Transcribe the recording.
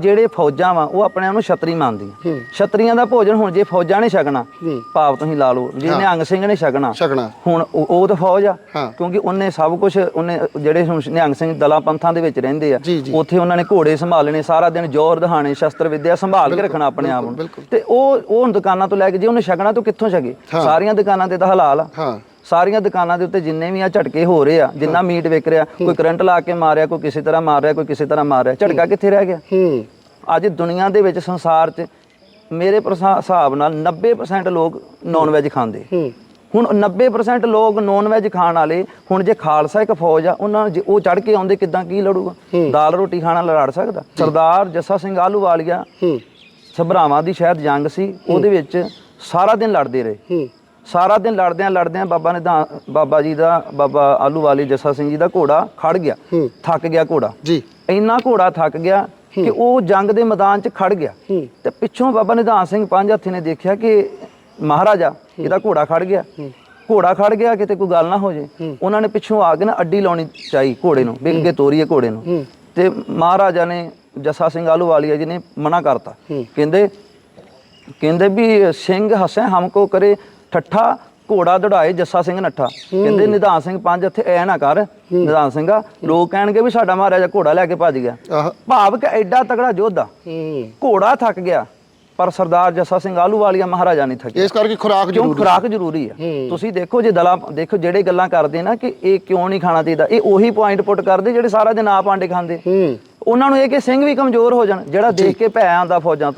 ਜਿਹੜੇ ਫੌਜਾਂ ਵਾ ਉਹ ਆਪਣੇ ਆਪ ਨੂੰ ਛਤਰੀ ਮੰਨਦੀਆਂ। ਛਤਰੀਆਂ ਦਾ ਭੋਜਨ ਹੁਣ ਜੇ ਫੌਜਾਂ ਨੇ ਛਕਣਾ ਭਾਵ ਤੁਸੀਂ ਲਾ ਲਓ ਜੇ ਨਿਹੰਗ ਸਿੰਘ ਨੇ ਛਕਣਾ ਹੁਣ ਉਹ ਤਾਂ ਫੌਜ ਆ। ਕਿਉਂਕਿ ਉਹਨੇ ਸਭ ਕੁਝ ਉਹਨੇ ਜਿਹੜੇ ਹੁਣ ਨਿਹੰਗ ਸਿੰਘ ਦਲਾਂ ਪੰਥਾਂ ਦੇ ਵਿੱਚ ਰਹਿੰਦੇ ਆ। ਉੱਥੇ ਉਹਨਾਂ ਨੇ ਘੋੜੇ ਸੰਭਾਲਣੇ ਸਾਰਾ ਦਿਨ ਜ਼ੋਰ ਦਿਖਾਣੇ ਸ਼ਸਤਰ ਵਿੱਦਿਆ ਸੰਭਾਲ ਕੇ ਰੱਖਣਾ ਆਪਣੇ ਆਪ ਨੂੰ। ਤੇ ਉਹ ਉਹ ਦੁਕਾਨਾਂ ਤੋਂ ਲੈ ਕੇ ਜੇ ਉਹਨੇ ਛਕਣਾ ਤਾਂ ਕਿੱਥੋਂ ਛਕੇ? ਸਾਰੀਆਂ ਦੁਕਾਨਾਂ ਤੇ ਤਾਂ ਹਲਾਲ ਆ। ਸਾਰੀਆਂ ਦੁਕਾਨਾਂ ਦੇ ਉੱਤੇ ਜਿੰਨੇ ਵੀ ਆ ਝਟਕੇ ਹੋ ਰਹੇ ਆ ਜਿੰਨਾ ਮੀਟ ਵਿਕ ਰਿਹਾ ਕੋਈ ਕਰੰਟ ਲਾ ਕੇ ਮਾਰਿਆ ਕੋਈ ਕਿਸੇ ਤਰ੍ਹਾਂ ਮਾਰ ਰਿਹਾ ਕੋਈ ਕਿਸੇ ਤਰ੍ਹਾਂ ਮਾਰ ਰਿਹਾ ਝਟਕਾ ਕਿੱਥੇ ਰਹਿ ਗਿਆ? ਹੂੰ। ਅੱਜ ਦੁਨੀਆ ਦੇ ਵਿੱਚ ਸੰਸਾਰ 'ਚ ਮੇਰੇ ਹਿਸਾਬ ਨਾਲ 90% ਲੋਕ ਨੌਨ ਵੈਜ ਖਾਂਦੇ। ਹੂੰ। ਹੁਣ 90% ਲੋਕ ਨੌਨ ਵੈਜ ਖਾਣ ਵਾਲੇ ਹੁਣ ਜੇ ਖਾਲਸਾ ਇੱਕ ਫੌਜ ਆ ਉਹਨਾਂ ਨੂੰ ਜੇ ਉਹ ਚੜ ਕੇ ਆਉਂਦੇ ਕਿਦਾਂ ਕੀ ਲੜੂਗਾ? ਦਾਲ ਰੋਟੀ ਖਾਣਾ ਲੜ ਸਕਦਾ? ਸਰਦਾਰ ਜੱਸਾ ਸਿੰਘ ਆਲੂਵਾਲੀਆ ਹੂੰ। ਸਭਰਾਵਾਂ ਦੀ ਸ਼ਾਇਦ ਜੰਗ ਸੀ ਉਹਦੇ ਵਿੱਚ ਸਾਰਾ ਦਿਨ ਲੜਦੇ ਰਹੇ। ਸਾਰਾ ਦਿਨ ਲੜਦਿਆਂ ਲੜਦਿਆਂ ਬਾਬਾ ਨੇ ਬਾਬਾ ਜੀ ਦਾ ਬਾਬਾ ਆਲੂਵਾਲੀ ਜੱਸਾ ਸਿੰਘ ਜੀ ਦਾ ਘੋੜਾ ਖੜ ਗਿਆ। ਥੱਕ ਗਿਆ ਘੋੜਾ। ਜੀ। ਇੰਨਾ ਘੋੜਾ ਥੱਕ ਗਿਆ ਕਿ ਉਹ ਜੰਗ ਦੇ ਮੈਦਾਨ 'ਚ ਖੜ ਗਿਆ। ਤੇ ਪਿੱਛੋਂ ਬਾਬਾ ਨਿਧਾਨ ਸਿੰਘ ਪੰਜ ਹੱਥੀ ਨੇ ਦੇਖਿਆ ਕਿ ਮਹਾਰਾਜਾ ਇਹਦਾ ਘੋੜਾ ਖੜ ਗਿਆ। ਘੋੜਾ ਖੜ ਗਿਆ ਕਿਤੇ ਕੋਈ ਗੱਲ ਨਾ ਹੋ ਜੇ। ਉਹਨਾਂ ਨੇ ਪਿੱਛੋਂ ਆ ਕੇ ਨਾ ਅੱਡੀ ਲਾਉਣੀ ਚਾਹੀ ਘੋੜੇ ਨੂੰ ਵੀ ਅੱਗੇ ਤੋਰੀਏ ਘੋੜੇ ਨੂੰ। ਤੇ ਮਹਾਰਾਜਾ ਨੇ ਜੱਸਾ ਸਿੰਘ ਆਲੂਵਾਲੀਆ ਜੀ ਨੇ ਮਨਾ ਕਰਤਾ। ਕਹਿੰਦੇ ਕਹਿੰਦੇ ਵੀ ਸਿੰਘ ਹੱਸੇ ਹਮਕੋ ਕਰੇ ਠੱਠਾ ਘੋੜਾ ਦੜਾਏ ਜੱਸਾ ਸਿੰਘ ਨੱਠਾ। ਕਹਿੰਦੇ ਨਿਧਾਨ ਸਿੰਘ ਪੰਜ ਇੱਥੇ ਐ ਨਾ ਕਰ ਨਿਧਾਨ ਸਿੰਘਾ ਲੋਕ ਕਹਿਣਗੇ ਵੀ ਸਾਡਾ ਮਹਾਰਾਜਾ ਘੋੜਾ ਲੈ ਕੇ ਭੱਜ ਗਿਆ। ਭਾਵ ਕਿ ਐਡਾ ਤਗੜਾ ਯੋਧਾ। ਹੂੰ। ਘੋੜਾ ਥੱਕ ਗਿਆ ਪਰ ਸਰਦਾਰ ਜੱਸਾ ਸਿੰਘ ਆਲੂਵਾਲੀਆ ਮਹਾਰਾਜਾ ਨਹੀਂ ਥੱਕਿਆ। ਇਸ ਕਰਕੇ ਖੁਰਾਕ ਜ਼ਰੂਰੀ ਖੁਰਾਕ ਜ਼ਰੂਰੀ ਆ ਤੁਸੀਂ ਦੇਖੋ ਜੇ ਦਲਾ ਦੇਖੋ ਜਿਹੜੇ ਗੱਲਾਂ ਕਰਦੇ ਨਾ ਕਿ ਇਹ ਕਿਉਂ ਨਹੀਂ ਖਾਣਾ ਚਾਹੀਦਾ ਇਹ ਉਹੀ ਪੁਆਇੰਟ ਪੁੱਟ ਕਰਦੇ ਜਿਹੜੇ ਸਾਰਾ ਦਿਨ ਆਪ ਆਂਡੇ ਖਾਂਦੇ। ਹੂੰ। ਉਹਨਾਂ ਨੂੰ ਇਹ ਕਿ ਸਿੰਘ ਵੀ ਕਮਜ਼ੋਰ ਹੋ ਜਾਣ ਜਿਹੜਾ ਦੇਖ ਕੇ ਭੈ ਆਂਦਾ ਫੌਜਾਂ ਤੋਂ।